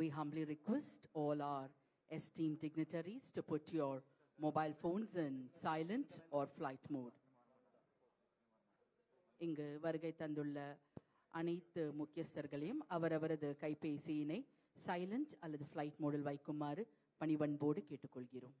we humbly request all our esteemed dignitaries to put your mobile phones in silent or flight mode. இங்கு வருகை தந்துள்ள அனைத்து முக்கியஸ்தர்களையும் அவரவரது கைபேசியினை silent அல்லது flight மோடில் வைக்குமாறு பணிவன்போடு கேட்டுக்கொள்கிறோம்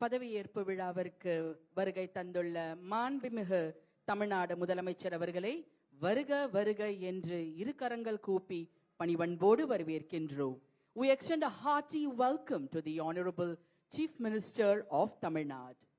பதவியேற்பு விழாவிற்கு வருகை தந்துள்ள மாண்புமிகு தமிழ்நாடு முதலமைச்சர் அவர்களை வருக வருக என்று இரு கரங்கள் கூப்பி பணிவன்போடு வரவேற்கின்றோம் We extend a hearty welcome to the Honorable Chief Minister of Tamil Nadu.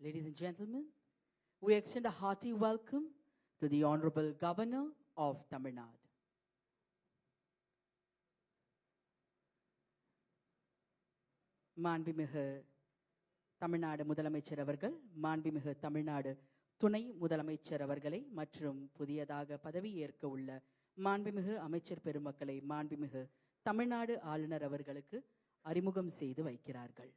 Ladies and gentlemen, we extend a hearty welcome to the Honorable Governor of Tamil Nadu. மாண்புமிகு தமிழ்நாடு முதலமைச்சர் அவர்கள் மாண்புமிகு தமிழ்நாடு துணை முதலமைச்சர் அவர்களை மற்றும் புதியதாக பதவியேற்க உள்ள மாண்புமிகு அமைச்சர் பெருமக்களை மாண்புமிகு தமிழ்நாடு ஆளுநர் அவர்களுக்கு அறிமுகம் செய்து வைக்கிறார்கள்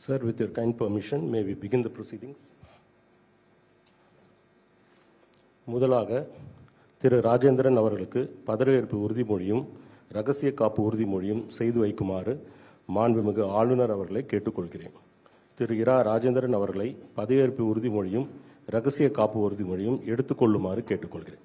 Sir, with your kind permission, may we begin the proceedings? முதலாக திரு ராஜேந்திரன் அவர்களுக்கு பதவியேற்பு உறுதிமொழியும் ரகசிய காப்பு உறுதிமொழியும் செய்து வைக்குமாறு மாண்புமிகு ஆளுநர் அவர்களை கேட்டுக்கொள்கிறேன் திரு இரா ராஜேந்திரன் அவர்களை பதவியேற்பு உறுதிமொழியும் ரகசிய காப்பு உறுதிமொழியும் எடுத்துக்கொள்ளுமாறு கேட்டுக்கொள்கிறேன்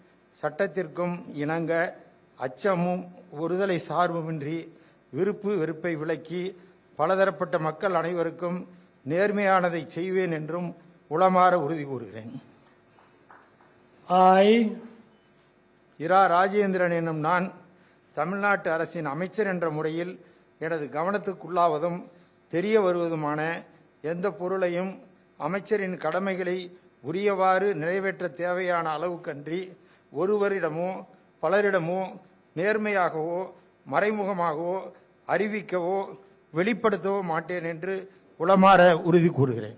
சட்டத்திற்கும் இணங்க அச்சமும் ஒருதலை சார்புமின்றி விருப்பு வெறுப்பை விலக்கி பலதரப்பட்ட மக்கள் அனைவருக்கும் நேர்மையானதை செய்வேன் என்றும் உளமாற உறுதி கூறுகிறேன். இரா ராஜேந்திரன் என்னும் நான் தமிழ்நாட்டு அரசின் அமைச்சர் என்ற முறையில் எனது கவனத்துக்குள்ளாவதும் தெரிய வருவதுமான எந்த பொருளையும் அமைச்சரின் கடமைகளை உரியவாறு நிறைவேற்ற தேவையான அளவுக்கன்றி ஒருவரிடமோ பலரிடமோ நேர்மையாகவோ மறைமுகமாகவோ அறிவிக்கவோ வெளிப்படுத்தவோ மாட்டேன் என்று உளமாற உறுதி கூறுகிறேன்.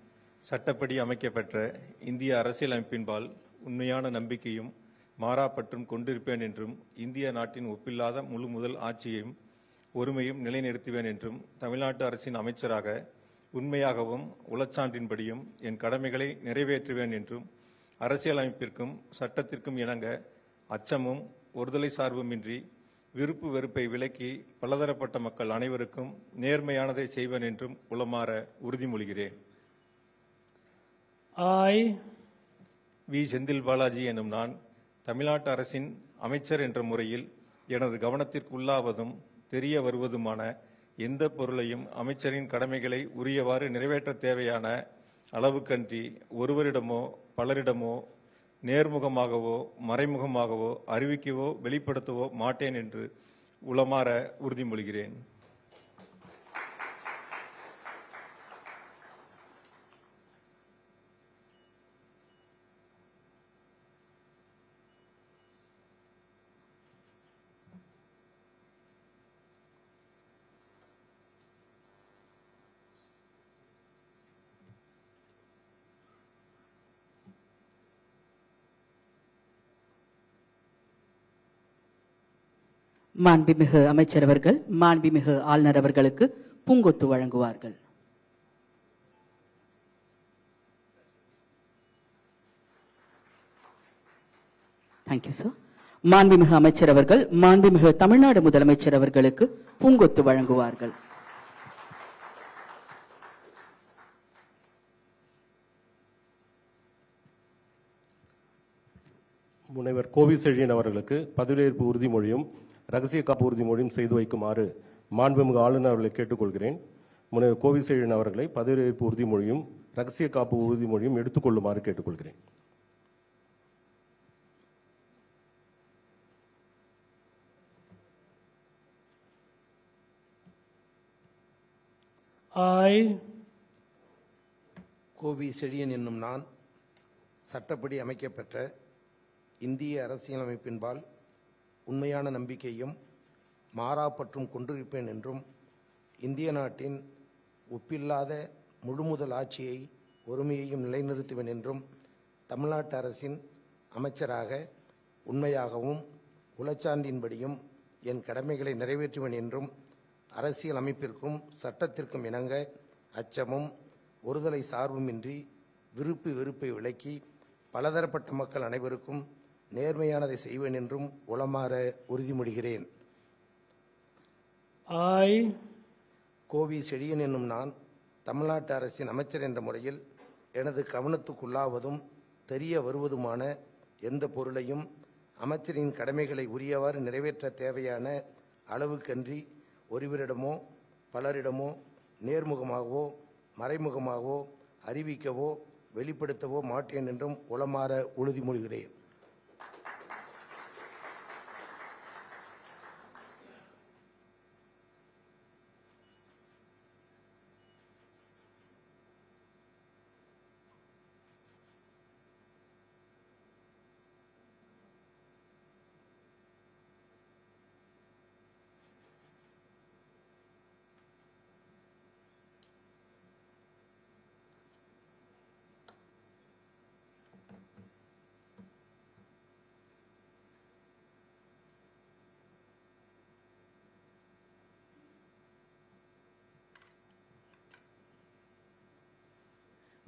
சட்டப்படி அமைக்கப்பெற்ற இந்திய அரசியலமைப்பின்பால் உண்மையான நம்பிக்கையும் மாறாப்பற்றும் கொண்டிருப்பேன் என்றும் இந்திய நாட்டின் ஒப்பில்லாத முழு முதல் ஆட்சியையும் ஒருமையும் நிலைநிறுத்துவேன் என்றும் தமிழ்நாட்டு அரசின் அமைச்சராக உண்மையாகவும் உளச்சான்றின்படியும் என் கடமைகளை நிறைவேற்றுவேன் என்றும் அரசியலமைப்பிற்கும் சட்டத்திற்கும் இணங்க அச்சமும் ஒருதலை சார்புமின்றி விருப்பு வெறுப்பை விலக்கி பலதரப்பட்ட மக்கள் அனைவருக்கும் நேர்மையானதை செய்வேன் என்றும் உளமாற உறுதிமொழிகிறேன். ஆய் வி. செந்தில் பாலாஜி எனும் நான் தமிழ்நாட்டு அரசின் அமைச்சர் என்ற முறையில் எனது கவனத்திற்கு உள்ளாவதும் தெரிய வருவதுமான எந்த பொருளையும் அமைச்சரின் கடமைகளை உரியவாறு நிறைவேற்ற தேவையான அளவுக்கன்றி ஒருவரிடமோ பலரிடமோ நேர்முகமாகவோ மறைமுகமாகவோ அறிவிக்கவோ வெளிப்படுத்தவோ மாட்டேன் என்று உளமாற உறுதிமொழிகிறேன். மாண்புமிகு அமைச்சர் அவர்கள் மாண்புமிகு ஆளுநர் அவர்களுக்கு பூங்கொத்து வழங்குவார்கள். தேங்க்யூ சார் மாண்புமிகு அமைச்சர் அவர்கள் மாண்புமிகு தமிழ்நாடு முதலமைச்சர் அவர்களுக்கு பூங்கொத்து வழங்குவார்கள். முனைவர் கோவிசெழியன் அவர்களுக்கு பதவியேற்பு உறுதிமொழியும் ரகசிய காப்பு உறுதிமொழியும் செய்து வைக்குமாறு மாண்புமிகு ஆளுநர் அவர்களை கேட்டுக்கொள்கிறேன். முனைவர் கோவி செழியன் அவர்களை பதவியேற்பு உறுதிமொழியும் ரகசிய காப்பு உறுதிமொழியும் எடுத்துக்கொள்ளுமாறு கேட்டுக்கொள்கிறேன். I, கோவி செழியன் என்னும் நான் சட்டப்படி அமைக்கப்பெற்ற இந்திய அரசியலமைப்பின்பால் உண்மையான நம்பிக்கையும் மாறாப்பற்றும் கொண்டிருப்பேன் என்றும் இந்திய நாட்டின் ஒப்பில்லாத முழுமுதல் ஆட்சியை ஒருமையையும் நிலைநிறுத்துவேன் என்றும் தமிழ்நாட்டு அரசின் அமைச்சராக உண்மையாகவும் உளச்சான்றின்படியும் என் கடமைகளை நிறைவேற்றுவேன் என்றும் அரசியல் அமைப்பிற்கும் சட்டத்திற்கும் இணங்க அச்சமும் ஒருதலை சார்புமின்றி விருப்பு வெறுப்பை விலக்கி பலதரப்பட்ட மக்கள் அனைவருக்கும் நேர்மையானதை செய்வேன் என்றும் உளமாற உறுதிமொழிகிறேன். I, கோவி செழியன் என்னும் நான் தமிழ்நாட்டு அரசின் அமைச்சர் என்ற முறையில் எனது கவனத்துக்குள்ளாவதும் தெரிய வருவதுமான எந்த பொருளையும் அமைச்சரின் கடமைகளை உரியவாறு நிறைவேற்ற தேவையான அளவுக்கன்றி ஒருவரிடமோ பலரிடமோ நேர்முகமாகவோ மறைமுகமாகவோ அறிவிக்கவோ வெளிப்படுத்தவோ மாட்டேன் என்றும் உளமாற உறுதிமொழிகிறேன்.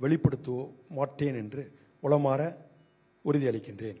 வெளிப்படுத்துவோ மாட்டேன் என்று உளமாற உறுதியளிக்கின்றேன்.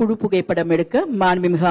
குழு புகைப்படம் எடுக்க மாண்புமிகு